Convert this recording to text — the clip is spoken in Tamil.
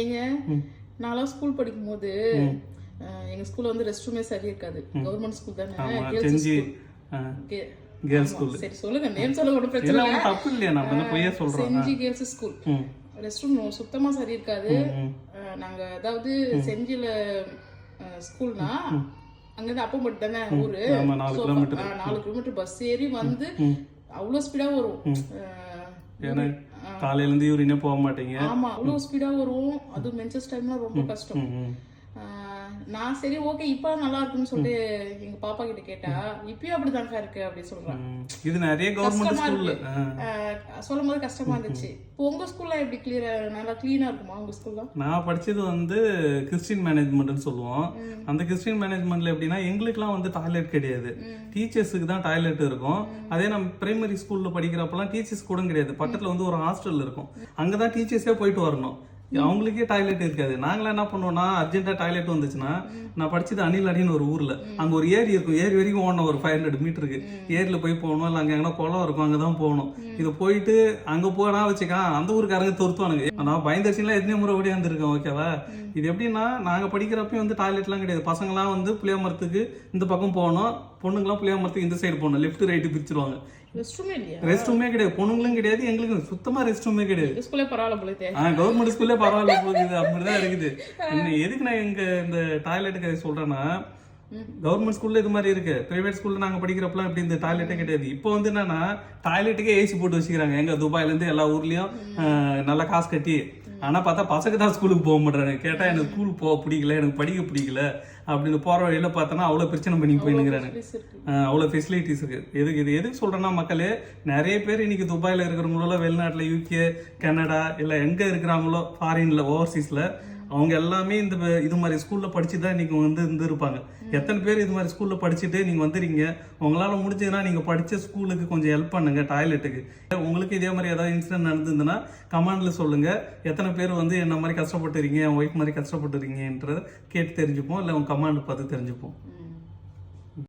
ஏங்க நான்லாம் ஸ்கூல் படிக்கும்போது எங்க ஸ்கூல்ல வந்து ரெஸ்ட் ரூமே சரி இருக்காது. கவர்மெண்ட் ஸ்கூல் தானே. கேர்ள்ஸ் ஸ்கூல் சரி சொல்லுங்க நேம் சொல்ல ஒன்றும் பிரச்சனை தப்பு இல்லையா? பொய்யா சொல்றோம்? செஞ்சி கேர்ள்ஸ் ஸ்கூல் ரெஸ்ட் ரூம் சுத்தமா சரி இருக்காது. நாங்க அதாவது செஞ்சில ஸ்கூல்னா அங்கிருந்து அப்பம்பட்டு தானே ஊரு. நாலு கிலோமீட்டர் பஸ் ஏறி வந்து அவ்வளோ ஸ்பீடா வரும். காலையில இருந்து யூரினே போக மாட்டீங்க. ஆமா அவ்வளோ ஸ்பீடா வரும். அதுவும் மென்சஸ் டைம்ல ரொம்ப கஷ்டம். நான் சரி ஓகே இப்போ நல்லா இருக்குன்னு சொல்லிட்டு எங்க பாப்பா கிட்ட கேட்டா இப்பயும் அப்படிதான்க்கா இருக்கு அப்படி சொல்றான். இது நிறைய கவர்மெண்ட் ஸ்கூல்ல சொல்லும் போது கஷ்டமா இருந்துச்சு. இப்போ உங்க ஸ்கூல்ல எப்படி கிளியரா நல்லா கிளீனா இருக்குமா உங்க ஸ்கூல்ல நான் படிச்சது வந்து கிறிஸ்டின் மேனேஜ்மெண்ட்னு சொல்லுவோம். அந்த கிறிஸ்டின் மேனேஜ்மெண்ட்ல எப்படின்னா எங்களுக்குலாம் வந்து டாய்லெட் கிடையாது. டீச்சர்ஸுக்கு தான் டாய்லெட் இருக்கும். அதே நம்ம பிரைமரி ஸ்கூல்ல படிக்கிறப்பலாம் டீச்சர்ஸ் கூட கிடையாது. பக்கத்துல வந்து ஒரு ஹாஸ்டல் இருக்கும். அங்கதான் டீச்சர்ஸே போயிட்டு வரணும். அவங்களுக்கே டாய்லெட் இருக்காது. நாங்களாம் என்ன பண்ணுவோம்னா அர்ஜென்ட்டா டாய்லெட் வந்துச்சுன்னா நான் படிச்சது அணிலாடின்னு ஒரு ஊர்ல. அங்க ஒரு ஏரி இருக்கும். ஏரி வரைக்கும் ஓடணும். ஒரு ஃபைவ் ஹண்ட்ரட் மீட்டருக்கு ஏரியில போய் போகணும். இல்லை அங்க எங்கன்னா குளம் இருக்கும். அங்கதான் போகணும். இது போயிட்டு அங்க போனா வச்சுக்கா அந்த ஊருக்காரங்க துரத்துவானுங்க. நான் பயந்தரிசிலாம் எத்தனை முறை ஓடியாந்துருக்கேன் ஓகேவா இது எப்படின்னா நாங்க படிக்கிறப்பயும் வந்து டாய்லெட்லாம் கிடையாது. பசங்களாம் வந்து புளிய மரத்துக்கு இந்த பக்கம் போகணும். பொண்ணுங்களாம் புளிய மரத்துக்கு இந்த சைடு போகணும். Left right பிரிச்சிருவாங்க. ரெஸ்ட் ரூமே இல்லையா? ரெஸ்ட் ரூமே கிடையாது. பொண்ணுங்களும் கிடையாது எங்களுக்கு சுத்தமா ரெஸ்ட் ரூமே கிடையாது. எங்க ஸ்கூல்ல பரவாயில்ல போல ஆ கவர்மெண்ட் ஸ்கூல்லே பரவாயில்ல போகுது. அப்படிதான் இருக்குது. எதுக்கு நான் இங்க இந்த டாய்லெட் கதை சொல்றேன்னா கவர்மெண்ட் ஸ்கூல்ல இது மாதிரி இருக்கு. பிரைவேட் ஸ்கூல்ல நாங்க படிக்கிறப்பலாம் இப்படி இந்த டாய்லெட்டே கிடையாது. இப்போ வந்து என்னன்னா டாய்லெட்டுக்கே ஏசி போட்டு வச்சுக்கிறாங்க. எங்க துபாயில இருந்து எல்லா ஊர்லயும் நல்லா காசு கட்டி. ஆனா பார்த்தா பசங்க தான் ஸ்கூலுக்கு போக மாட்டாங்க கேட்டா எனக்கு ஸ்கூல் போக பிடிக்கல எனக்கு படிக்க பிடிக்கல. அப்படின்னு போற வழியில பார்த்தோன்னா அவ்வளவு பிரச்சனை பண்ணி போயினுங்கிறாங்க Please இருக்கு. ஆஹ் அவ்வளோ ஃபெசிலிட்டிஸ் இருக்கு. எதுக்கு இது? எதுக்கு சொல்றேன்னா மக்களே நிறைய பேர் இன்னைக்கு துபாயில் இருக்கிறவங்களோ வெளிநாட்டில் யூகே கனடா இல்லை எங்கே இருக்கிறாங்களோ ஃபாரின்ல ஓவர்சீஸில் அவங்க எல்லாமே இந்த இது மாதிரி ஸ்கூல்ல படிச்சு தான் நீங்கள் வந்து இருந்திருப்பாங்க எத்தனை பேர் இது மாதிரி ஸ்கூல்ல படிச்சுட்டு நீங்க வந்துறீங்க? உங்களால முடிஞ்சதுன்னா நீங்க படிச்ச ஸ்கூலுக்கு கொஞ்சம் ஹெல்ப் பண்ணுங்க டாய்லெட்டுக்கு உங்களுக்கு இதே மாதிரி ஏதாவது இன்சிடென்ட் நடந்ததுன்னா கமெண்ட்ல சொல்லுங்க. எத்தனை பேர் வந்து என்ன மாதிரி கஷ்டப்பட்டுறீங்க என் ஒய்ஃப் மாதிரி கஷ்டப்பட்டுறீங்கன்றத கேட்டு தெரிஞ்சுப்போம் இல்லை உங்க கமாண்ட் பார்த்து தெரிஞ்சுப்போம்.